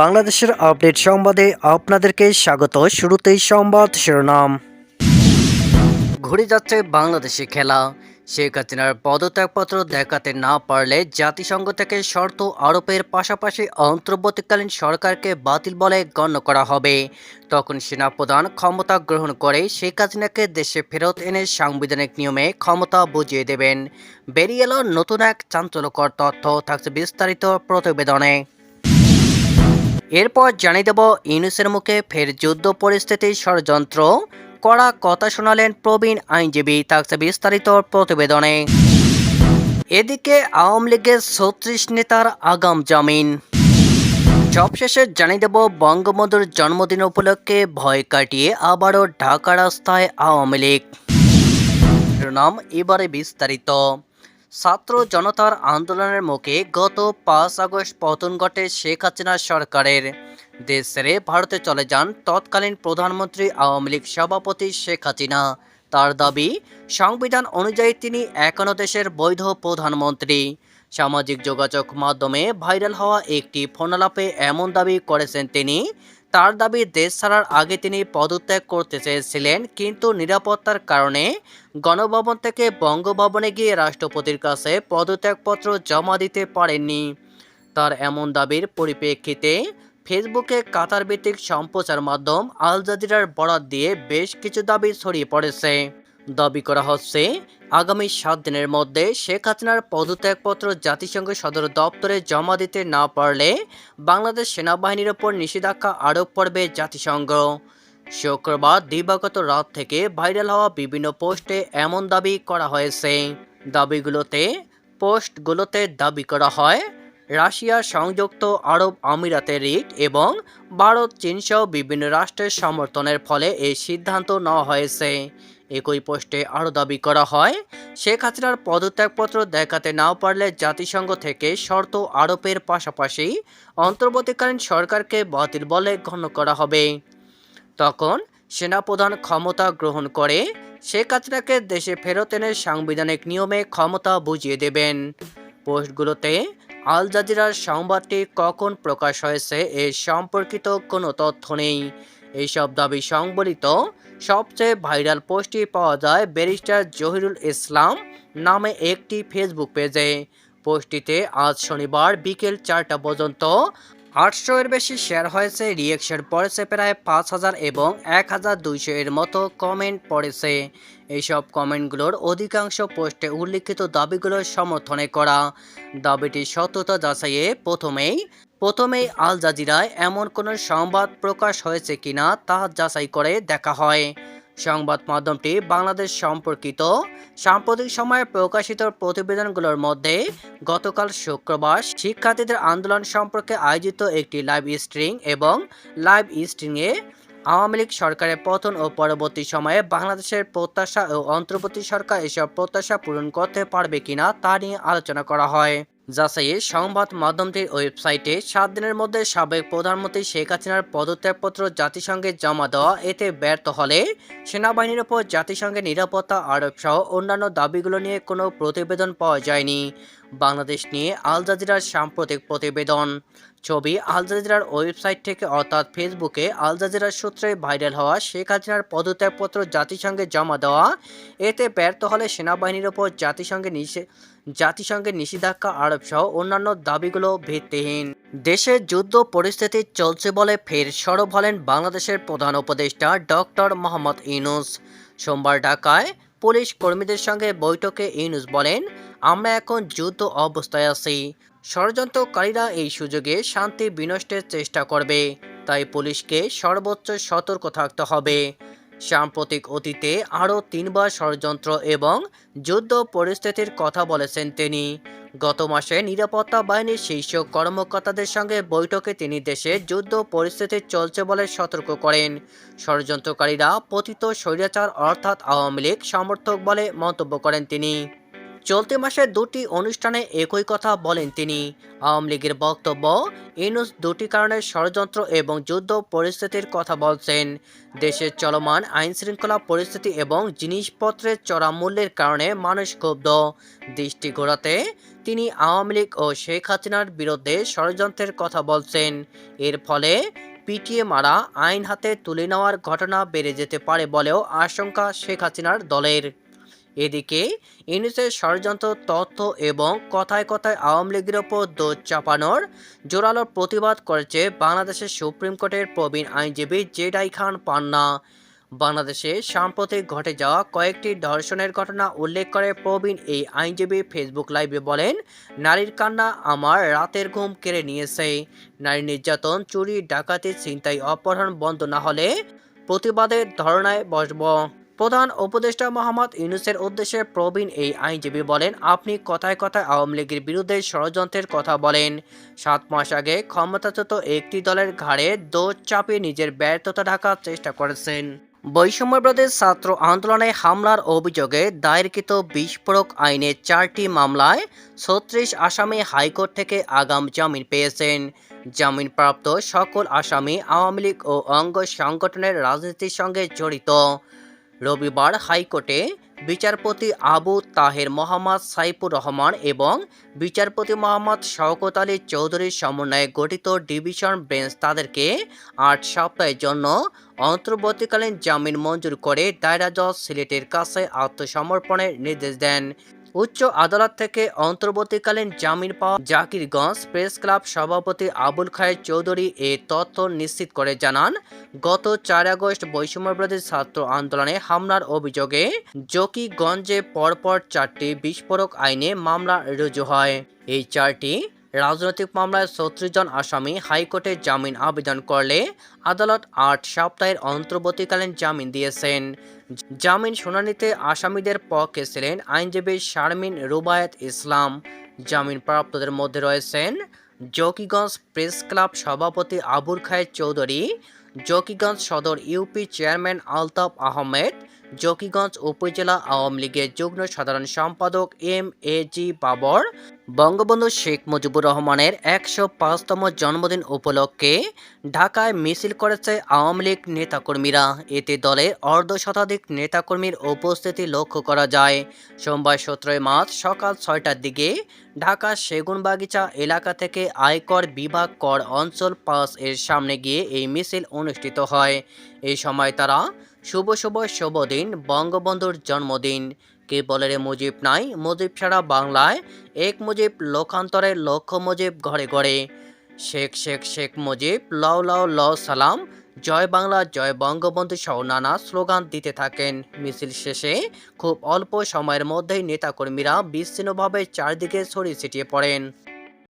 বাংলাদেশের আপডেট সংবাদে আপনাদেরকে স্বাগত। শুরুতেই সংবাদ শিরোনাম। ঘুরে যাচ্ছে বাংলাদেশি খেলা। শেখ হাসিনার পদত্যাগপত্র দেখাতে না পারলে জাতিসংঘ থেকে শর্ত আরোপের পাশাপাশি অন্তর্বর্তীকালীন সরকারকে বাতিল বলে গণ্য করা হবে। তখন সেনাপ্রধান ক্ষমতা গ্রহণ করে শেখ হাসিনাকে দেশে ফেরত এনে সাংবিধানিক নিয়মে ক্ষমতা বুঝিয়ে দেবেন। বেরিয়ে এলো নতুন এক চাঞ্চল্যকর তথ্য। থাকছে বিস্তারিত প্রতিবেদনে। এরপর জানিয়ে দেব ইউনুসের মুখে ফের যুদ্ধ পরিস্থিতির ষড়যন্ত্র। কড়া কথা শোনালেন প্রবীণ আইনজীবী থাকছে বিস্তারিত প্রতিবেদনে। এদিকে আওয়ামী লীগের ছত্রিশ নেতার আগাম জামিন। সবশেষে জানিয়ে দেব বঙ্গবন্ধুর জন্মদিন উপলক্ষে ভয় কাটিয়ে আবারও ঢাকা রাস্তায় আওয়ামী লীগ। নাম এবারে বিস্তারিত। ছাত্র জনতার আন্দোলনের মুখে গত পাঁচ আগস্ট পতন ঘটে শেখ হাসিনা সরকারের। দেশ ছেড়ে ভারতে চলে যান তৎকালীন প্রধানমন্ত্রী আওয়ামী লীগ সভাপতি শেখ হাসিনা। তার দাবি, সংবিধান অনুযায়ী তিনি এখনও দেশের বৈধ প্রধানমন্ত্রী। সামাজিক যোগাযোগ মাধ্যমে ভাইরাল হওয়া একটি ফোনালাপে এমন দাবি করেছেন তিনি তার দাবি, দেশ ছাড়ার আগে তিনি পদত্যাগ করতে চেয়েছিলেন, কিন্তু নিরাপত্তার কারণে গণভবন থেকে বঙ্গভবনে গিয়ে রাষ্ট্রপতির কাছে পদত্যাগপত্র জমা দিতে পারেননি। তার এমন দাবির পরিপ্রেক্ষিতে ফেসবুকে কাতার ভিত্তিক সম্প্রচার মাধ্যম আল জাজিরার বরাত দিয়ে বেশ কিছু দাবি ছড়িয়ে পড়েছে। দাবি করা হচ্ছে, আগামী সাত দিনের মধ্যে শেখ হাসিনার পদত্যাগপত্র জাতিসংঘ সদর দপ্তরে জমা দিতে না পারলে বাংলাদেশ সেনাবাহিনীর ওপর নিষেধাজ্ঞা আরোপ করবে জাতিসংঘ। শুক্রবার দিবাগত রাত থেকে ভাইরাল হওয়া বিভিন্ন পোস্টে এমন দাবি করা হয়েছে। দাবিগুলোতে পোস্টগুলোতে দাবি করা হয়, রাশিয়া সংযুক্ত আরব আমিরাতের রিট এবং ভারত চীনসহ বিভিন্ন রাষ্ট্রের সমর্থনের ফলে এই সিদ্ধান্ত নেওয়া হয়েছে। একই পোস্টে আরও দাবি করা হয়, শেখ হাসিনার পদত্যাগপত্র দেখাতে না পারলে জাতিসংঘ থেকে শর্ত আরোপের পাশাপাশি অন্তর্বর্তীকালীন সরকারকে বাতিল বলে গণ্য করা হবে। তখন সেনাপ্রধান ক্ষমতা গ্রহণ করে শেখ হাসিনাকে দেশে ফেরত এনে সাংবিধানিক নিয়মে ক্ষমতা বুঝিয়ে দেবেন। পোস্টগুলোতে আল জাজিরার সংবাদটি কখন প্রকাশ হয়েছে এ সম্পর্কিত কোনো তথ্য নেই। এইসব দাবি সংবলিত সবচেয়ে ভাইরাল পোস্টটি পাওয়া যায় ব্যারিস্টার জহিরুল ইসলাম নামে একটি ফেসবুক পেজে। পোস্টটিতে আজ শনিবার বিকেল চারটা পর্যন্ত আটশো এর বেশি শেয়ার হয়েছে রিয়েকশন পড়েছে প্রায় পাঁচ হাজার এবং এক হাজার দুইশো এর মতো কমেন্ট পড়েছে। এইসব কমেন্টগুলোর অধিকাংশ পোস্টে উল্লিখিত দাবিগুলোর সমর্থনে করা। দাবিটির সত্যতা যাচাইয়ে প্রথমেই প্রথমেই আল জাজিরায় এমন কোনো সংবাদ প্রকাশ হয়েছে কিনা তা যাচাই করে দেখা হয়। সংবাদ মাধ্যমটি বাংলাদেশ সম্পর্কিত সাম্প্রতিক সময়ে প্রকাশিত প্রতিবেদনগুলোর মধ্যে গতকাল শুক্রবার শিক্ষার্থীদের আন্দোলন সম্পর্কে আয়োজিত একটি লাইভ স্ট্রিং এবং লাইভ স্ট্রিংয়ে আওয়ামী লীগ সরকারের পতন ও পরবর্তী সময়ে বাংলাদেশের প্রত্যাশা ও অন্তর্বর্তী সরকার এসব প্রত্যাশা পূরণ করতে পারবে কিনা তা নিয়ে আলোচনা করা হয়। যাচাইয়ে সংবাদ মাধ্যমটির ওয়েবসাইটে সাত দিনের মধ্যে সাবেক প্রধানমন্ত্রী শেখ হাসিনার পদত্যাগপত্র জাতিসংঘে জমা দেওয়া এতে ব্যর্থ হলে সেনাবাহিনীর ওপর জাতিসংঘের নিরাপত্তা আরোপ সহ অন্যান্য দাবিগুলো নিয়ে কোনো প্রতিবেদন পাওয়া যায়নি। বাংলাদেশ নিয়ে আল জাজিরার সাম্প্রতিক প্রতিবেদন। ছবি আল জাজিরার ওয়েবসাইট থেকে অর্থাৎ ফেসবুকে আল জাজিরার সূত্রে ভাইরাল হওয়া শেখ হাসিনার পদত্যাগপত্র জাতিসংঘে জমা দেওয়া। এতে ব্যর্থ হলে সেনাবাহিনীর ওপর জাতিসংঘে নিষে, জাতিসংঘের নিষেধাজ্ঞা আরোপ সহ অন্যান্য দাবিগুলো ভিত্তিহীন। দেশে যুদ্ধ পরিস্থিতি চলছে বলে ফের সরব হলেন বাংলাদেশের প্রধান উপদেষ্টা ডক্টর মোহাম্মদ ইনুস সোমবার ঢাকায় পুলিশ কর্মীদের সঙ্গে বৈঠকে ইউনুস বলেন, আমরা এখন যুদ্ধ অবস্থায় আছি। ষড়যন্ত্রকারীরা এই সুযোগে শান্তি বিনষ্টের চেষ্টা করবে। তাই পুলিশকে সর্বোচ্চ সতর্ক থাকতে হবে। সাম্প্রতিক অতীতে আরও তিনবার ষড়যন্ত্র এবং যুদ্ধ পরিস্থিতির কথা বলেছেন তিনি। গত মাসে নিরাপত্তা বাহিনীর শীর্ষ কর্মকর্তাদের সঙ্গে বৈঠকে তিনি দেশে যুদ্ধ পরিস্থিতি চলছে বলে সতর্ক করেন। ষড়যন্ত্রকারীরা পতিত স্বৈরাচার অর্থাৎ আওয়ামী লীগ সমর্থক বলে মন্তব্য করেন তিনি। চলতি মাসে দুটি অনুষ্ঠানে একই কথা বলেন তিনি। আওয়ামী লীগের বক্তব্য ইনুস দুটি কারণে ষড়যন্ত্র এবং যুদ্ধ পরিস্থিতির কথা বলছেন। দেশের চলমান আইন শৃঙ্খলা পরিস্থিতি এবং জিনিসপত্রের চড়া মূল্যের কারণে মানুষ ক্ষুব্ধ। দৃষ্টি ঘোরাতে তিনি আওয়ামী লীগ ও শেখ হাসিনার বিরুদ্ধে ষড়যন্ত্রের কথা বলছেন। এর ফলে পিটিয়ে মারা, আইন হাতে তুলে নেওয়ার ঘটনা বেড়ে যেতে পারে বলেও আশঙ্কা শেখ হাসিনার দলের। এদিকে ইউনিসের ষড়যন্ত্র, তথ্য এবং কথায় কথায় আওয়ামী লীগের ওপর দোষ চাপানোর জোরালো প্রতিবাদ করেছে বাংলাদেশের সুপ্রিম কোর্টের প্রবীণ আইনজীবী জেডাই খান পান্না। বাংলাদেশে সাম্প্রতিক ঘটে যাওয়া কয়েকটি ধর্ষণের ঘটনা উল্লেখ করে প্রবীণ এই আইনজীবী ফেসবুক লাইভে বলেন, নারীর কান্না আমার রাতের ঘুম কেড়ে নিয়েছে। নারী নির্যাতন, চুরি, ডাকাতি, ছিনতাই, অপহরণ বন্ধ না হলে প্রতিবাদের ধরনায় বসব। প্রধান উপদেষ্টা মোহাম্মদ ইউনুসের উদ্দেশ্যে প্রবীণ এই আইনজীবী বলেন, আপনি কথায় কথায় আওয়ামী লীগের বিরুদ্ধে ষড়যন্ত্রের কথা বলেন। সাত মাস আগে ক্ষমতাচ্যুত একটি দলের ঘাড়ে দোষ চাপিয়ে নিজের ব্যর্থতা ঢাকার চেষ্টা করেছেন। বৈষম্যবিরোধী ছাত্র আন্দোলনে হামলার অভিযোগে দায়েরকৃত বিস্ফোরক আইনের চারটি মামলায় ছত্রিশ আসামি হাইকোর্ট থেকে আগাম জামিন পেয়েছেন। জামিনপ্রাপ্ত সকল আসামি আওয়ামী লীগ ও অঙ্গ সংগঠনের রাজনীতির সঙ্গে জড়িত। রবিবার হাইকোর্টে বিচারপতি আবু তাহের মোহাম্মদ সাইফুর রহমান এবং বিচারপতি মোহাম্মদ শওকত আলী চৌধুরীর সমন্বয়ে গঠিত ডিভিশন বেঞ্চ তাদেরকে আট সপ্তাহের জন্য অন্তর্বর্তীকালীন জামিন মঞ্জুর করে দায়রা জজ সিলেটের কাছে আত্মসমর্পণের নির্দেশ দেন। উচ্চ আদালত থেকে অন্তর্বর্তীকালীন জামিন পাওয়া জাকিরগঞ্জ প্রেস ক্লাব সভাপতি আবুল খায়ের চৌধুরী এ তথ্য নিশ্চিত করে জানান, গত চার আগস্ট বৈষম্যবিরোধী ছাত্র আন্দোলনে হামলার অভিযোগে জকিগঞ্জে পরপর চারটি বিস্ফোরক আইনে মামলা রুজু হয়। এই চারটি রাজনৈতিক মামলায় ছত্রিশ জন আসামি হাইকোর্টে জামিন আবেদন করলে আদালত আট সপ্তাহের অন্তর্বর্তীকালীন জামিন দিয়েছেন। জামিন শুনানিতে আসামিদের পক্ষে ছিলেন আইনজীবী শারমিন রুবায়েত ইসলাম। জামিন প্রাপ্তদের মধ্যে রয়েছেন জকিগঞ্জ প্রেস ক্লাব সভাপতি আবুল খায়ের চৌধুরী, জকিগঞ্জ সদর ইউপি চেয়ারম্যান আলতাফ আহমেদ, জকিগঞ্জ উপজেলা আওয়ামী লীগের যুগ্ম সাধারণ সম্পাদক M A G Babar Bangabandhu Sheikh Mujibur রহমানের একশো পাঁচতম জন্মদিন উপলক্ষে ঢাকায় মিছিল করেছে আওয়ামী লীগ নেতাকর্মীরা। এতে দলের অর্ধ শতাধিক নেতাকর্মীর উপস্থিতি লক্ষ্য করা যায়। সোমবার সতেরোই মার্চ সকাল ছয়টার দিকে ঢাকা সেগুনবাগিচা এলাকা থেকে আয়কর বিভাগ কর অঞ্চল পাঁচ এর সামনে গিয়ে এই মিছিল অনুষ্ঠিত হয়। এই সময় তারা শুভ শুভ শুভ দিন, বঙ্গবন্ধুর জন্মদিন। কে বলে রে মুজিব নাই? মুজিব ছাড়া বাংলায় এক মুজিব, লোকান্তরে লক্ষ মুজিব ঘরে ঘরে। শেখ শেখ শেখ মুজিব, লও লও ল সালাম। জয় বাংলা, জয় বঙ্গবন্ধু সহ নানা স্লোগান দিতে থাকেন। মিছিল শেষে খুব অল্প সময়ের মধ্যেই নেতাকর্মীরা বিচ্ছিন্নভাবে চারদিকে ছড়িয়ে ছিটিয়ে পড়েন।